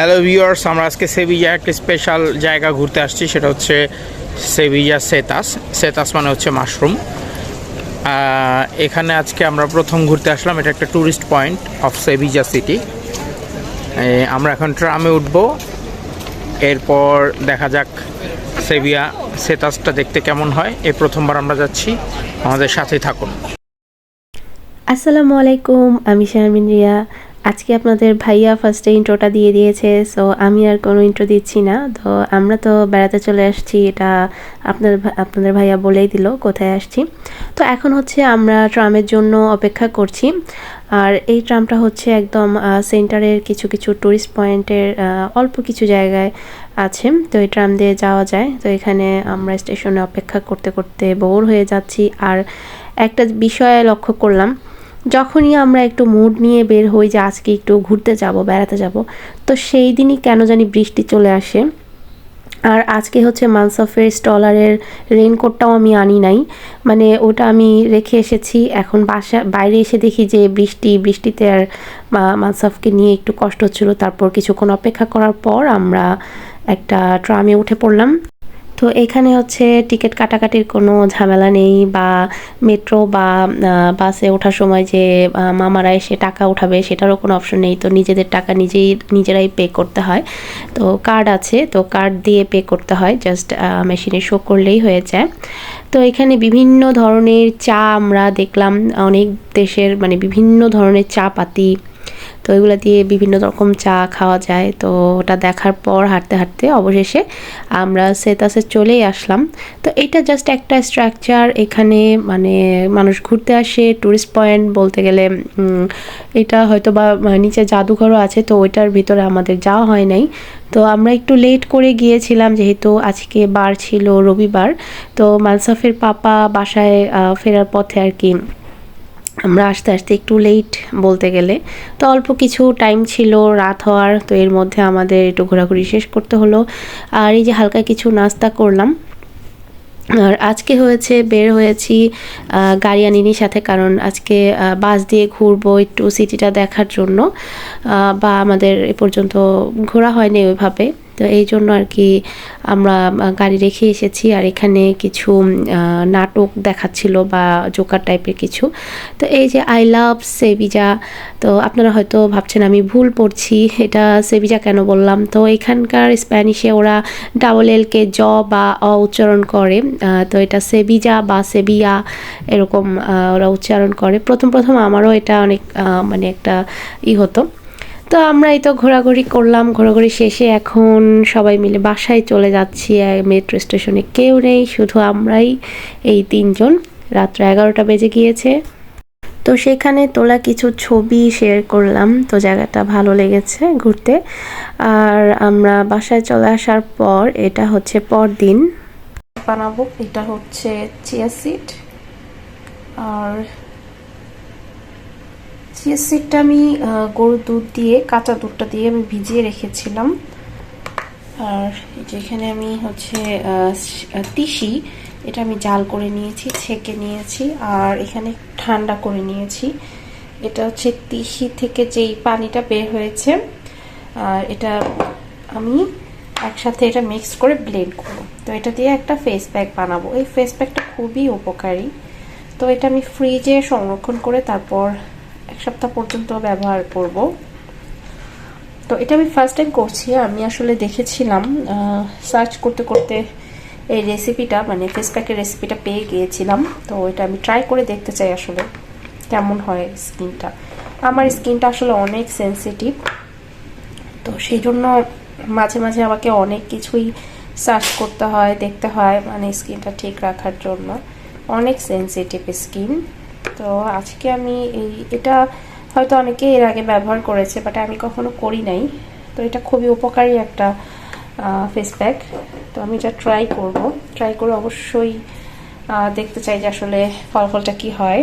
Hello viewers আমরা আজকে সেভিজা একটা স্পেশাল জায়গা ঘুরতে আসছি, সেটা হচ্ছে সেভিজা সেতাস সেতাস মানে হচ্ছে মাশরুম এখানে আজকে আমরা প্রথম ঘুরতে আসলাম, এটা একটা tourist point of Sevilla city আমরা এখন ট্রামে উঠব। এরপর দেখা যাক সেভিয়া সেতাসটা দেখতে কেমন হয়। এই প্রথমবার আমরা যাচ্ছি। আমাদের সাথে থাকুন। আসসালামু আলাইকুম, আমি শারমিন রিয়া। আজকে আপনাদের ভাইয়া ফার্স্টে ইন্ট্রোটা দিয়ে দিয়েছে সো আমি আর কোনো ইন্ট্রো দিচ্ছি না। তো আমরা তো বেড়াতে চলে আসছি, এটা আপনার আপনাদের ভাইয়া বলেই দিল কোথায় আসছি। তো এখন হচ্ছে আমরা ট্রামের জন্য অপেক্ষা করছি। আর এই ট্রামটা হচ্ছে একদম সেন্টারের কিছু কিছু টুরিস্ট পয়েন্টের অল্প কিছু জায়গায় আছে। তো এই ট্রাম দিয়ে যাওয়া যায়। তো এখানে আমরা স্টেশনে অপেক্ষা করতে করতে বোর হয়ে যাচ্ছি। আর একটা বিষয়ে লক্ষ্য করলাম যখনই আমরা একটু মুড নিয়ে বের হই যে আজকে একটু ঘুরতে যাব, বেড়াতে যাব, তো সেই দিনই কেন জানি বৃষ্টি চলে আসে। আর আজকে হচ্ছে মানসফের স্টলারের রেনকোটটাও আমি আনি নাই। মানে ওটা আমি রেখে এসেছি, এখন বাসা, বাইরে এসে দেখি যে বৃষ্টি, বৃষ্টিতে আর মানসফকে নিয়ে একটু কষ্ট হচ্ছিল। তারপর কিছুক্ষণ অপেক্ষা করার পর আমরা একটা ট্রামে উঠে পড়লাম। তো এখানে হচ্ছে টিকিট কাটাকাটির কোনো ঝামেলা নেই বা মেট্রো বা বাসে ওঠার সময় যে মামারা এসে টাকা উঠাবে সেটারও কোনো অপশন নেই। তো নিজেদের টাকা নিজেই, নিজেরাই পে করতে হয়। তো কার্ড আছে, তো কার্ড দিয়ে পে করতে হয়। জাস্ট মেশিনে শো করলেই হয়ে যায়। তো এখানে বিভিন্ন ধরনের চা আমরা দেখলাম। অনেক দেশের মানে বিভিন্ন ধরনের চা পাতি তো এগুলো দিয়ে বিভিন্ন রকম চা খাওয়া যায়। তো ওটা দেখার পর হাঁটতে হাঁটতে অবশেষে আমরা সেতাসে চলেই আসলাম। তো এটা জাস্ট একটা স্ট্রাকচার এখানে মানে মানুষ ঘুরতে আসে টুরিস্ট পয়েন্ট বলতে গেলে এটা হয়তো বা নিচে জাদুঘরও আছে, তো ওইটার ভিতরে আমাদের যাওয়া হয় নাই। তো আমরা একটু লেট করে গিয়েছিলাম, যেহেতু আজকে বার ছিল রবিবার। তো মালসাফের পাপা বাসায় ফেরার পথে আর কি আমরা আস্তে আস্তে একটু লেট বলতে গেলে। তো অল্প কিছু টাইম ছিল, রাত হওয়ার, তো এর মধ্যে আমাদের একটু ঘোরাঘুরি শেষ করতে হলো। আর এই যে হালকা কিছু নাস্তা করলাম। আর আজকে হয়েছে, বের হয়েছি গাড়ি আনিনি সাথে, কারণ আজকে বাস দিয়ে ঘুরবো একটু সিটিটা দেখার জন্য। বা আমাদের এ পর্যন্ত ঘোরা হয়নি ওইভাবে। তো এই জন্য আর কি আমরা গাড়ি রেখে এসেছি। আর এখানে কিছু নাটক দেখাচ্ছিল বা জোকার টাইপের কিছু। তো এই যে আই লাভ সেবিজা তো আপনারা হয়তো ভাবছেন আমি ভুল পড়ছি, এটা সেবিজা কেন বললাম? তো এখানকার স্প্যানিশে ওরা ডাবল এলকে জ বা অ উচ্চারণ করে তো এটা সেবিজা বা সেবিয়া এরকম ওরা উচ্চারণ করে। প্রথম প্রথম আমারও এটা অনেক মানে একটা ই হতো। তো আমরা এই তো ঘোরাঘুরি করলাম, ঘোরাঘুরি শেষে এখন সবাই মিলে বাসায় চলে যাচ্ছি। মেট্রো স্টেশনে কেউ নেই, শুধু আমরাই, এই তিনজন। রাত্র এগারোটা বেজে গিয়েছে। তো সেখানে তোলা কিছু ছবি শেয়ার করলাম, তো জায়গাটা ভালো লেগেছে ঘুরতে। আর আমরা বাসায় চলে আসার পর এটা হচ্ছে পরদিন। বানাবো, এটা হচ্ছে চিয়া সিড আর চিয়া সিডটা আমি গরুর দুধ দিয়ে, কাঁচা দুধটা দিয়ে আমি ভিজিয়ে রেখেছিলাম। আর যেখানে আমি হচ্ছে তিসি, এটা আমি জাল করে নিয়েছি, ছেঁকে নিয়েছি, আর এখানে ঠান্ডা করে নিয়েছি। এটা হচ্ছে তিসি থেকে যেই পানিটা বের হয়েছে, আর এটা আমি একসাথে এটা মিক্স করে ব্লেন্ড করব। তো এটা দিয়ে একটা ফেস প্যাক বানাবো। এই ফেস প্যাকটা খুবই উপকারী। তো এটা আমি ফ্রিজে সংরক্ষণ করে তারপর সপ্তাহ পর্যন্ত ব্যবহার করব। তো এটা আমি ফার্স্ট টাইম করছি, আমি আসলে দেখেছিলাম সার্চ করতে করতে এই রেসিপিটা মানে ফেস প্যাকের রেসিপিটা পেয়ে গিয়েছিলাম। তো এটা আমি ট্রাই করে দেখতে চাই আসলে কেমন হয় স্কিনটা আমার স্কিনটা আসলে অনেক সেন্সিটিভ তো সেই জন্য মাঝে মাঝে আমাকে অনেক কিছুই সার্চ করতে হয়, দেখতে হয় মানে স্কিনটা ঠিক রাখার জন্য। অনেক সেন্সিটিভ স্কিন তো আজকে আমি এই, এটা হয়তো অনেকে এর আগে ব্যবহার করেছে বাট আমি কখনো করি নাই। তো এটা খুবই উপকারী একটা ফেস প্যাক তো আমি এটা ট্রাই করব। ট্রাই করে অবশ্যই দেখতে চাই যে আসলে ফলাফলটা কি হয়।